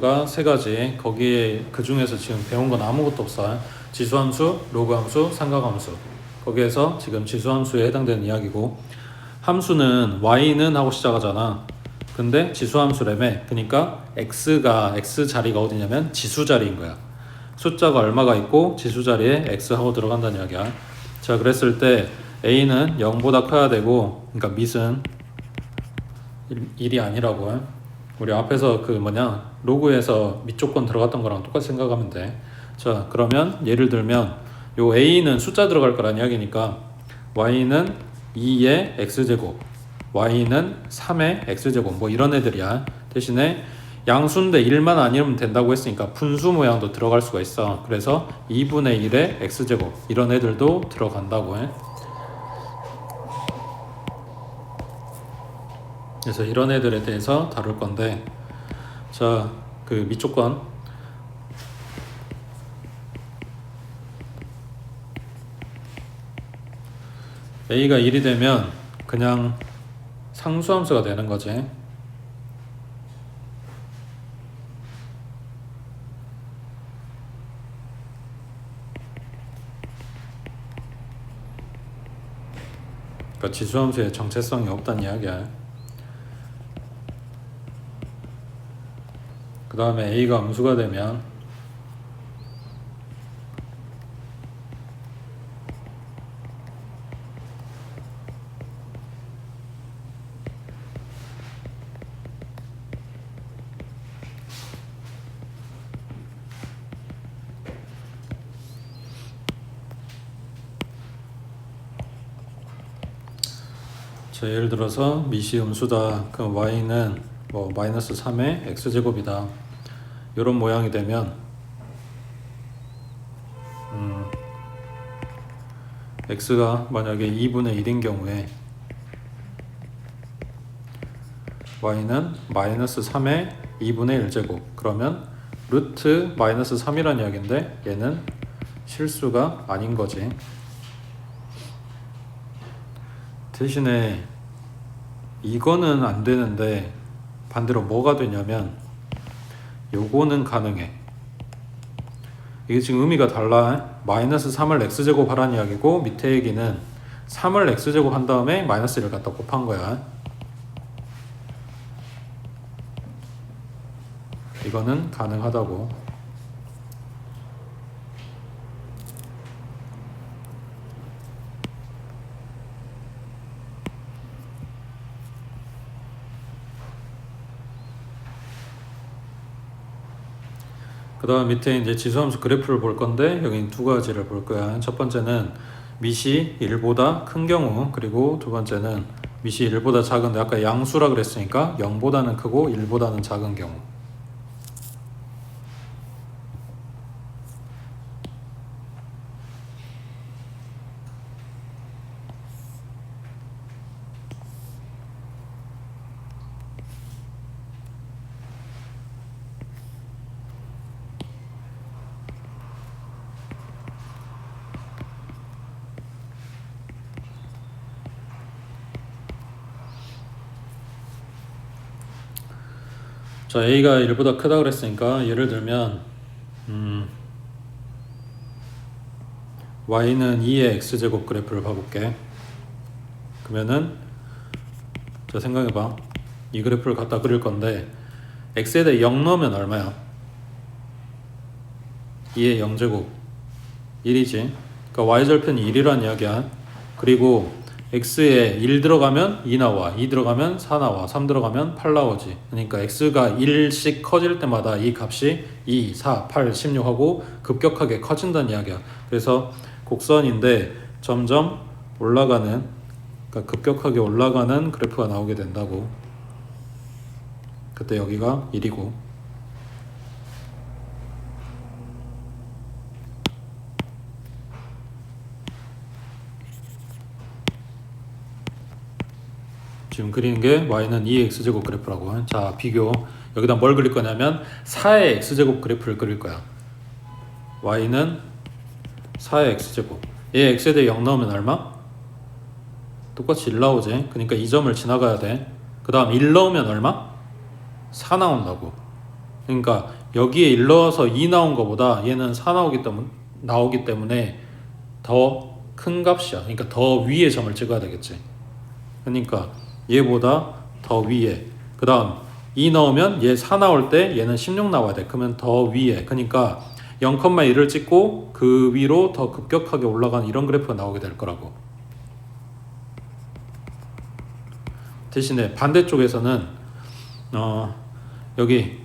함수가 세 가지. 거기에 그 중에서 지금 배운 건 아무것도 없어요. 지수함수, 로그함수, 삼각함수. 거기에서 지금 지수함수에 해당되는 이야기고 함수는 y는 하고 시작하잖아. 근데 지수함수라며. 그러니까 x가 x 자리가 어디냐면 지수 자리인 거야. 숫자가 얼마가 있고 지수 자리에 x 하고 들어간다는 이야기야. 자, 그랬을 때 a는 0보다 커야 되고 그러니까 밑은 1이 아니라고. 우리 앞에서 그 뭐냐 로그에서 밑조건 들어갔던 거랑 똑같이 생각하면 돼. 자 그러면 예를 들면 요 a는 숫자 들어갈 거란 이야기니까 y는 2의 x 제곱, y는 3의 x 제곱 뭐 이런 애들이야. 대신에 양수인데 1만 아니면 된다고 했으니까 분수 모양도 들어갈 수가 있어. 그래서 2분의 1의 x 제곱 이런 애들도 들어간다고 해. 그래서 이런 애들에 대해서 다룰 건데 자 그 밑조건. A가 1이 되면 그냥 상수함수가 되는 거지. 그러니까 지수함수에 정체성이 없다는 이야기야 다음에 a가 음수가 되면 자 예를 들어서 미시 음수다. 그럼 y는 뭐 마이너스 3의 x제곱이다 이런 모양이 되면 음, x가 만약에 2분의 1인 경우에 y는 마이너스 3의 2분의 1제곱. 그러면 루트 마이너스 3이란 이야기인데 얘는 실수가 아닌 거지. 대신에 이거는 안 되는데 반대로 뭐가 되냐면 요거는 가능해. 이게 지금 의미가 달라. 마이너스 3을 x제곱 하라는 이야기고 밑에 얘기는 3을 x제곱 한 다음에 마이너스 1을 갖다 곱한 거야. 이거는 가능하다고. 그 다음 밑에 이제 지수함수 그래프를 볼 건데 여기 두 가지를 볼 거야. 첫 번째는 밑이 1보다 큰 경우 그리고 두 번째는 밑이 1보다 작은데 아까 양수라 그랬으니까 0보다는 크고 1보다는 작은 경우. 자 a가 1보다 크다 그랬으니까 예를 들면 음, y는 2의 x제곱 그래프를 봐볼게. 그러면은 자 생각해봐. 이 그래프를 갖다 그릴 건데 x에 대해 0 넣으면 얼마야? 2의 0제곱. 1이지. 그러니까 y절편이 1이란 이야기야. 그리고 x에 1 들어가면 2 나와 2 들어가면 4 나와 3 들어가면 8 나오지. 그러니까 x가 1씩 커질 때마다 이 값이 2, 4, 8, 16 하고 급격하게 커진다는 이야기야. 그래서 곡선인데 점점 올라가는 그러니까 급격하게 올라가는 그래프가 나오게 된다고. 그때 여기가 1이고 지금 그리는 게 y는 2의 x제곱 그래프라고. 자, 비교. 여기다 뭘 그릴 거냐면 4의 x제곱 그래프를 그릴 거야. y는 4의 x제곱. 얘 x에 대해 0 넣으면 얼마? 똑같이 1 나오지. 그러니까 이 점을 지나가야 돼. 그 다음 1 넣으면 얼마? 4 나온다고. 그러니까 여기에 일러서 2 나온 것보다 얘는 4 나오기 때문에 나오기 때문에 더 큰 값이야. 그러니까 더 위에 점을 찍어야 되겠지. 그러니까 얘보다 더 위에. 그 다음 2 넣으면 얘 4 나올 때 얘는 16 나와야 돼. 그러면 더 위에. 그러니까 0,1을 찍고 그 위로 더 급격하게 올라가는 이런 그래프가 나오게 될 거라고. 대신에 반대쪽에서는 어 여기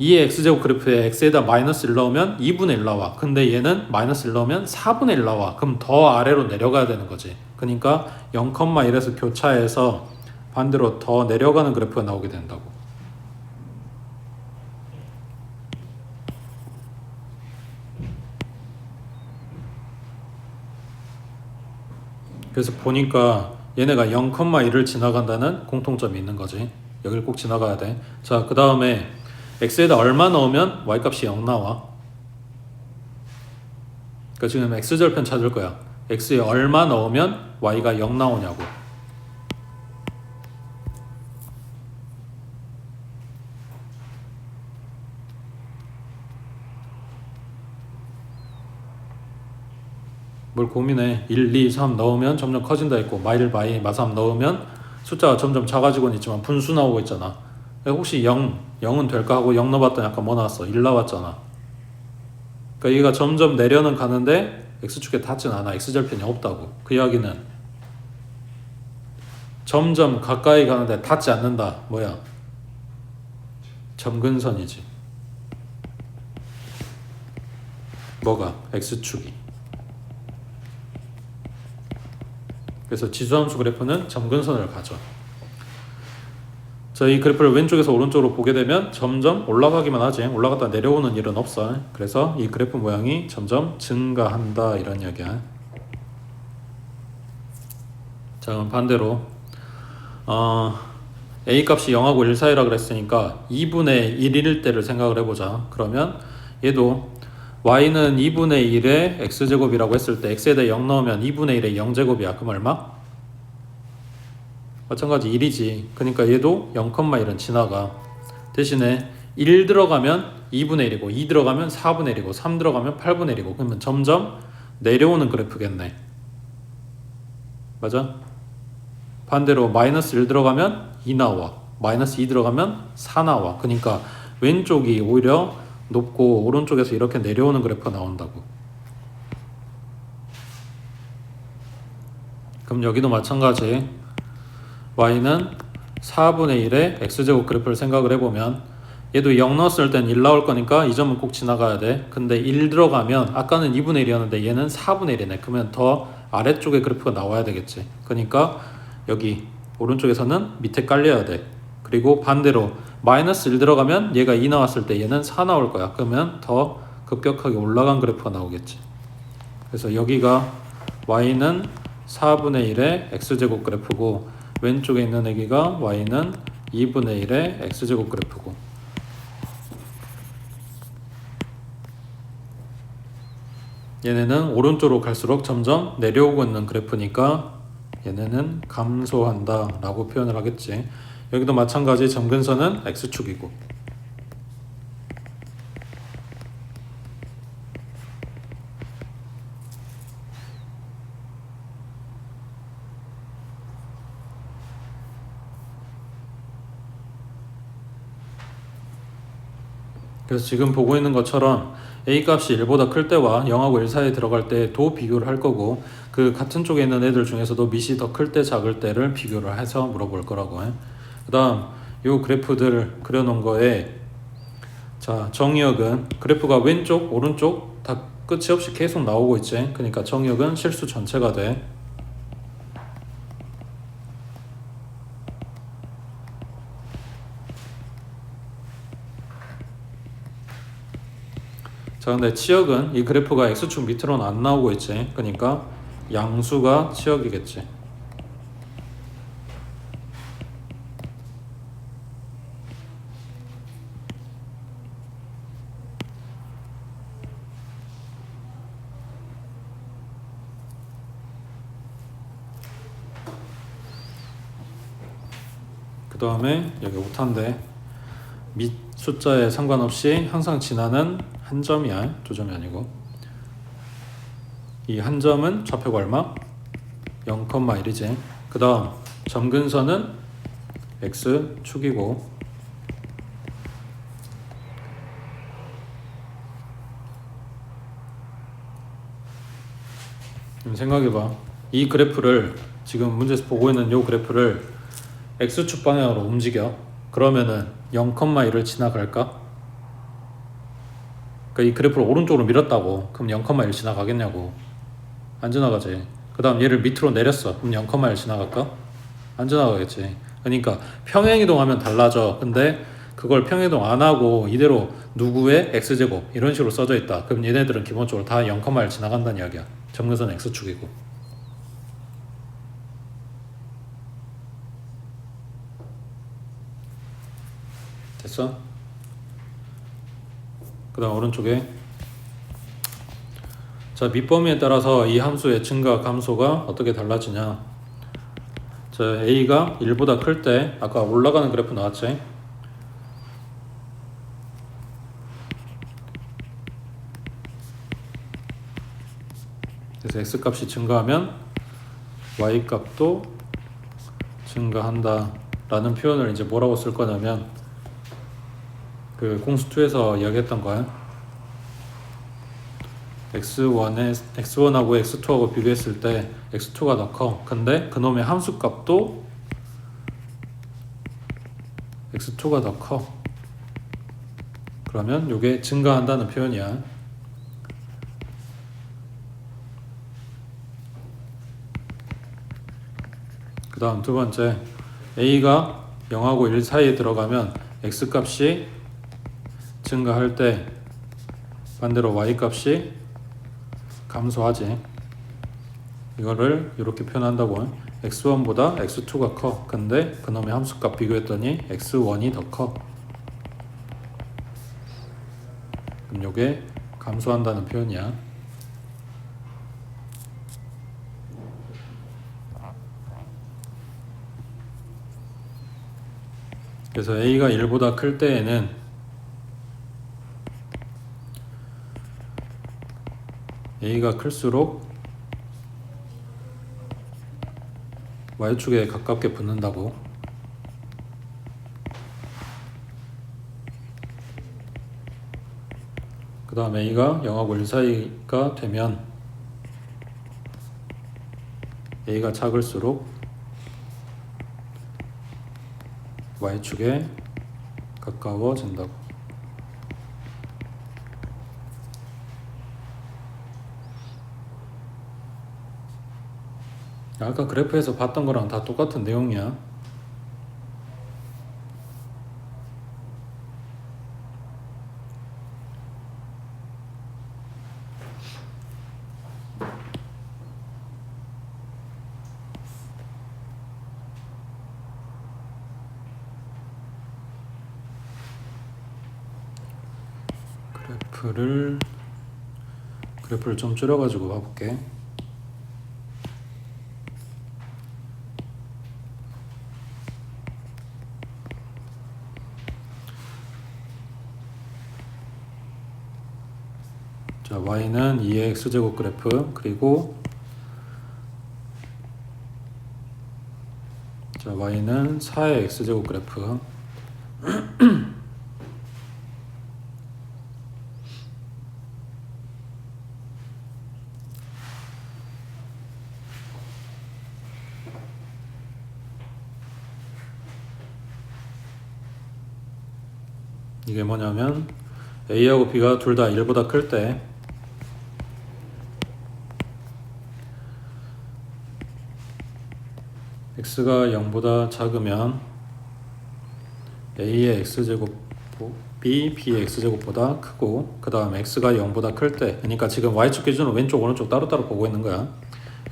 2의 x제곱 그래프에 x에다 마이너스 1 넣으면 2분의 1 나와. 근데 얘는 마이너스 1 넣으면 4분의 1 나와. 그럼 더 아래로 내려가야 되는 거지. 그러니까 0,1에서 교차해서 반대로 더 내려가는 그래프가 나오게 된다고. 그래서 보니까 얘네가 0,1을 지나간다는 공통점이 있는 거지. 여기를 꼭 지나가야 돼. 자, 그 다음에 x에다 얼마 넣으면 y값이 0 나와. 그러니까 지금 x절편 찾을 거야. x에 얼마 넣으면 y가 0 나오냐고. 뭘 고민해. 1, 2, 3 넣으면 점점 커진다 했고 마일 바이 마삼 넣으면 숫자가 점점 작아지고는 있지만 분수 나오고 있잖아. 혹시 0, 0은 될까 하고 0 넣어봤더니 아까 뭐 나왔어? 1 나왔잖아. 그러니까 얘가 점점 내려는 가는데 x축에 닿진 않아. x절편이 없다고. 그 이야기는 점점 가까이 가는데 닿지 않는다. 뭐야? 점근선이지. 뭐가? x축이. 그래서 지수함수 그래프는 점근선을 가져. 자, 이 그래프를 왼쪽에서 오른쪽으로 보게 되면 점점 올라가기만 하지 올라갔다 내려오는 일은 없어. 그래서 이 그래프 모양이 점점 증가한다 이런 이야기야. 자, 그럼 반대로 어, a 값이 0하고 1 사이라 그랬으니까 2분의 1일 때를 생각을 해보자. 그러면 얘도 y는 2분의 1의 x제곱이라고 했을 때 x에다 0 넣으면 2분의 1의 0제곱이야. 그럼 얼마? 마찬가지 1이지. 그러니까 얘도 0,1은 지나가. 대신에 1 들어가면 2분의 1이고 2 들어가면 4분의 1이고 3 들어가면 8분의 1이고 그러면 점점 내려오는 그래프겠네. 맞아? 반대로 마이너스 1 들어가면 2 나와. 마이너스 2 들어가면 4 나와. 그러니까 왼쪽이 오히려 높고 오른쪽에서 이렇게 내려오는 그래프가 나온다고. 그럼 여기도 마찬가지. y는 4분의 1의 x제곱 그래프를 생각을 해보면 얘도 0 넣었을 땐 1 나올 거니까 이 점은 꼭 지나가야 돼. 근데 1 들어가면 아까는 2분의 1이었는데 얘는 4분의 1이네. 그러면 더 아래쪽에 그래프가 나와야 되겠지. 그러니까 여기 오른쪽에서는 밑에 깔려야 돼. 그리고 반대로 마이너스 1 들어가면 얘가 2 나왔을 때 얘는 4 나올 거야. 그러면 더 급격하게 올라간 그래프가 나오겠지. 그래서 여기가 y는 4분의 1의 x제곱 그래프고 왼쪽에 있는 애기가 y는 2분의 1의 x제곱 그래프고 얘네는 오른쪽으로 갈수록 점점 내려오고 있는 그래프니까 얘네는 감소한다 라고 표현을 하겠지 여기도 마찬가지 점근선은 x축이고. 그래서 지금 보고 있는 것처럼 a 값이 1보다 클 때와 0하고 1 사이에 들어갈 때 도 비교를 할 거고 그 같은 쪽에 있는 애들 중에서도 밑이 더 클 때 작을 때를 비교를 해서 물어볼 거라고 그 다음 요 그래프들 그려놓은 거에 자 정의역은 그래프가 왼쪽 오른쪽 다 끝이 없이 계속 나오고 있지 그러니까 정의역은 실수 전체가 돼 자, 근데 치역은 이 그래프가 x축 밑으로는 안 나오고 있지. 그러니까 양수가 치역이겠지. 다음에 여기 오탄데 밑 숫자에 상관없이 항상 지나는 한 점이야. 두 점이 아니고. 이 한 점은 좌표가 얼마? 0,1이지. 그 다음 점근선은 x축이고 음, 생각해봐. 이 그래프를 지금 문제에서 보고 있는 이 그래프를 x축 방향으로 움직여. 그러면은 0,1을 지나갈까? 그러니까 이 그래프를 오른쪽으로 밀었다고. 그럼 0,1 지나가겠냐고. 안 지나가지. 그 다음 얘를 밑으로 내렸어. 그럼 0,1 지나갈까? 안 지나가겠지. 그러니까 평행이동하면 달라져. 근데 그걸 평행이동 안 하고 이대로 누구의 x제곱 이런 식으로 써져 있다. 그럼 얘네들은 기본적으로 다 0,1 지나간다는 이야기야. 점근선 x축이고. 됐어? 그 다음 오른쪽에 자 밑범위에 따라서 이 함수의 증가 감소가 어떻게 달라지냐 자 a가 1보다 클 때 아까 올라가는 그래프 나왔지 그래서 x 값이 증가하면 y 값도 증가한다 라는 표현을 이제 뭐라고 쓸 거냐면 그 공수2에서 이야기했던 거야 x1에 x1하고 x2하고 비교했을 때 x2가 더 커. 근데 그놈의 함수 값도 x2가 더 커. 그러면 이게 증가한다는 표현이야. 그 다음 두 번째 a가 0하고 1 사이에 들어가면 x 값이 증가할 때 반대로 y 값이 감소하지. 이거를 이렇게 표현한다고 x1보다 x2가 커. 근데 그놈의 함수값 비교했더니 x1이 더 커. 그럼 이게 감소한다는 표현이야. 그래서 a가 1보다 클 때에는 a가 클수록 y축에 가깝게 붙는다고. 그 다음 a가 0하고 1 사이가 되면 a가 작을수록 y축에 가까워진다고 아까 그래프에서 봤던 거랑 다 똑같은 내용이야. 그래프를 그래프를 좀 줄여가지고 봐볼게. 자, y는 2의 x제곱 그래프 그리고 자, y는 4의 x제곱 그래프. 이게 뭐냐면 a하고 b가 둘 다 1보다 클 때 x가 0보다 작으면 a의 x제곱 b b의 x제곱보다 크고 그 다음 x가 0보다 클 때 그러니까 지금 y축 기준으로 왼쪽 오른쪽 따로따로 보고 있는 거야.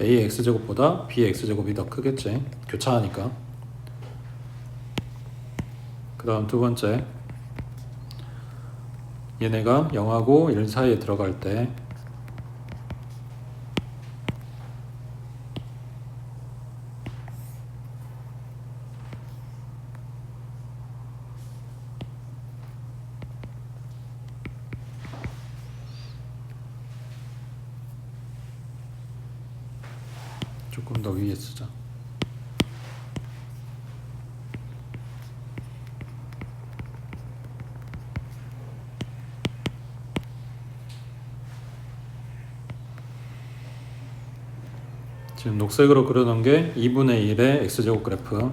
A의 x제곱보다 b의 x제곱이 더 크겠지 교차하니까. 그 다음 두 번째. 얘네가 0하고 1 사이에 들어갈 때 조금 더 위에 쓰자. 지금 녹색으로 그려놓은 게 2분의 1의 x제곱 그래프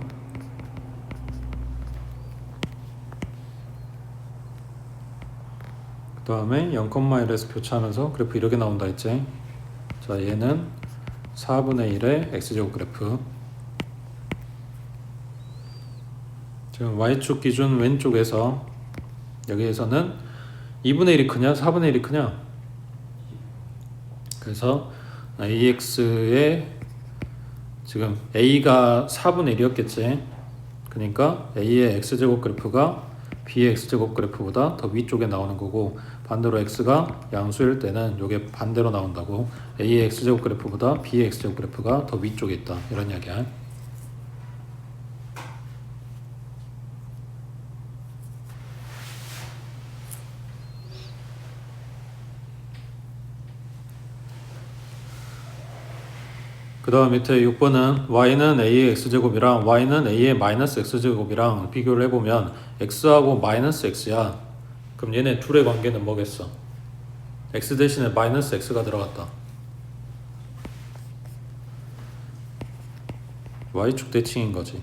그 다음에 0,1에서 교차하면서 그래프 이렇게 나온다 했지 자 얘는 4분의 1의 x제곱 그래프 지금 y축 기준 왼쪽에서 여기에서는 2분의 1이 크냐 4분의 1이 크냐 그래서 AX의 지금 A가 4분의 1이었겠지. 그러니까 A의 X제곱 그래프가 B의 X제곱 그래프보다 더 위쪽에 나오는 거고 반대로 X가 양수일 때는 이게 반대로 나온다고 A의 X제곱 그래프보다 B의 X제곱 그래프가 더 위쪽에 있다. 이런 이야기야. 그 다음 밑에 6번은 y는 a의 x제곱이랑 y는 a의 마이너스 x제곱이랑 비교를 해보면 x하고 마이너스 x야 그럼 얘네 둘의 관계는 뭐겠어? x 대신에 마이너스 x가 들어갔다 y축 대칭인 거지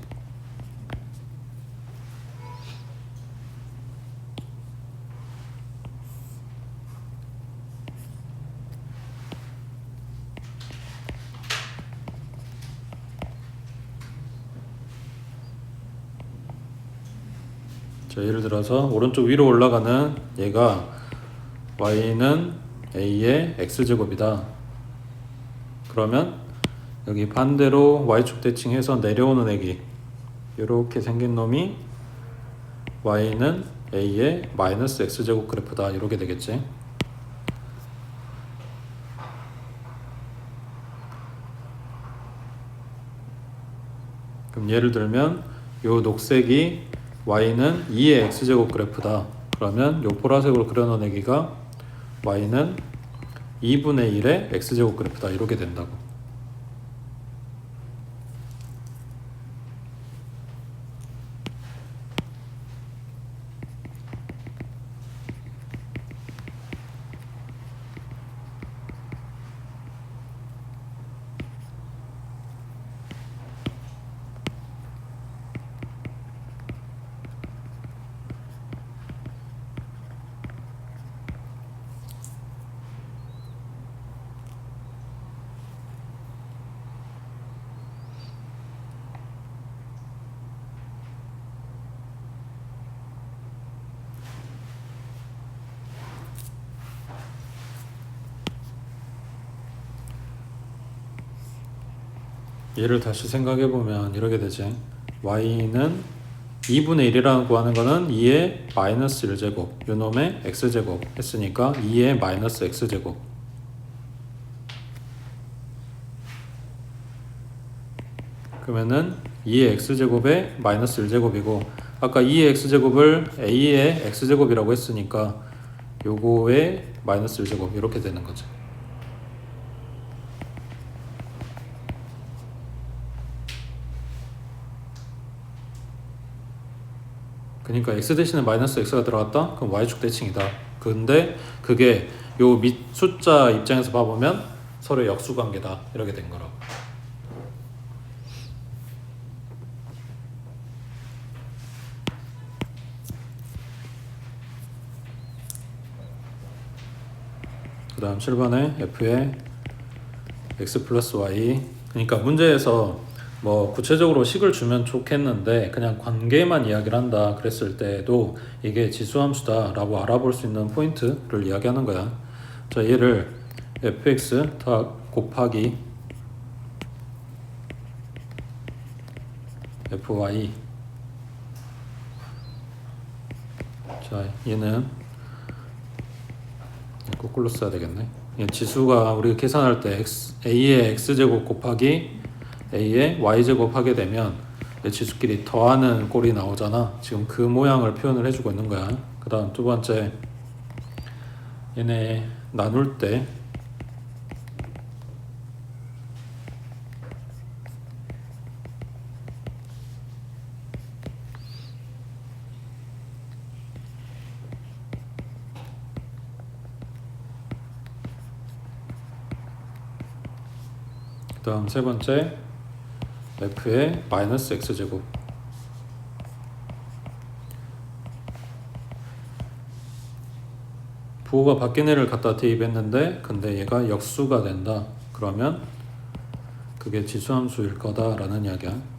자, 예를 들어서 오른쪽 위로 올라가는 얘가 y는 a의 x제곱이다. 그러면 여기 반대로 y축 대칭해서 내려오는 애기 이렇게 생긴 놈이 y는 a의 마이너스 x제곱 그래프다. 이렇게 되겠지. 그럼 예를 들면 요 녹색이 y는 2의 x제곱 그래프다. 그러면 요 보라색으로 그려놓은 애기가 y는 2분의 1의 x제곱 그래프다. 이렇게 된다고. 얘를 다시 생각해 보면 이렇게 되지. y는 2분의 1이라고 하는 거는 2의 마이너스 1제곱 요놈의 x제곱 했으니까 2의 마이너스 x제곱 그러면은 2의 x제곱의 마이너스 1제곱이고 아까 2의 x제곱을 a의 x제곱이라고 했으니까 요거의 마이너스 1제곱 이렇게 되는 거죠. 그러니까 x 대신에 마이너스 x가 들어갔다? 그럼 y축 대칭이다. 근데 그게 요 밑 숫자 입장에서 봐보면 서로 역수 관계다. 이렇게 된 거라고. 그 다음 7번에 f의 x 플러스 y 그러니까 문제에서 뭐 구체적으로 식을 주면 좋겠는데 그냥 관계만 이야기를 한다 그랬을 때도 이게 지수함수다라고 알아볼 수 있는 포인트를 이야기하는 거야. 자 얘를 fx 다 곱하기 fy 자 얘는 거꾸로 써야 되겠네. 얘 지수가 우리가 계산할 때 x, a의 x제곱 곱하기 a에 y제곱 하게 되면 지수끼리 더하는 꼴이 나오잖아. 지금 그 모양을 표현을 해주고 있는 거야. 그 다음 두 번째 얘네 나눌 때 그다음 세 번째 f의 마이너스 x 제곱. 부호가 바뀐 애를 갖다 대입했는데 근데 얘가 역수가 된다. 그러면 그게 지수함수일 거다라는 이야기야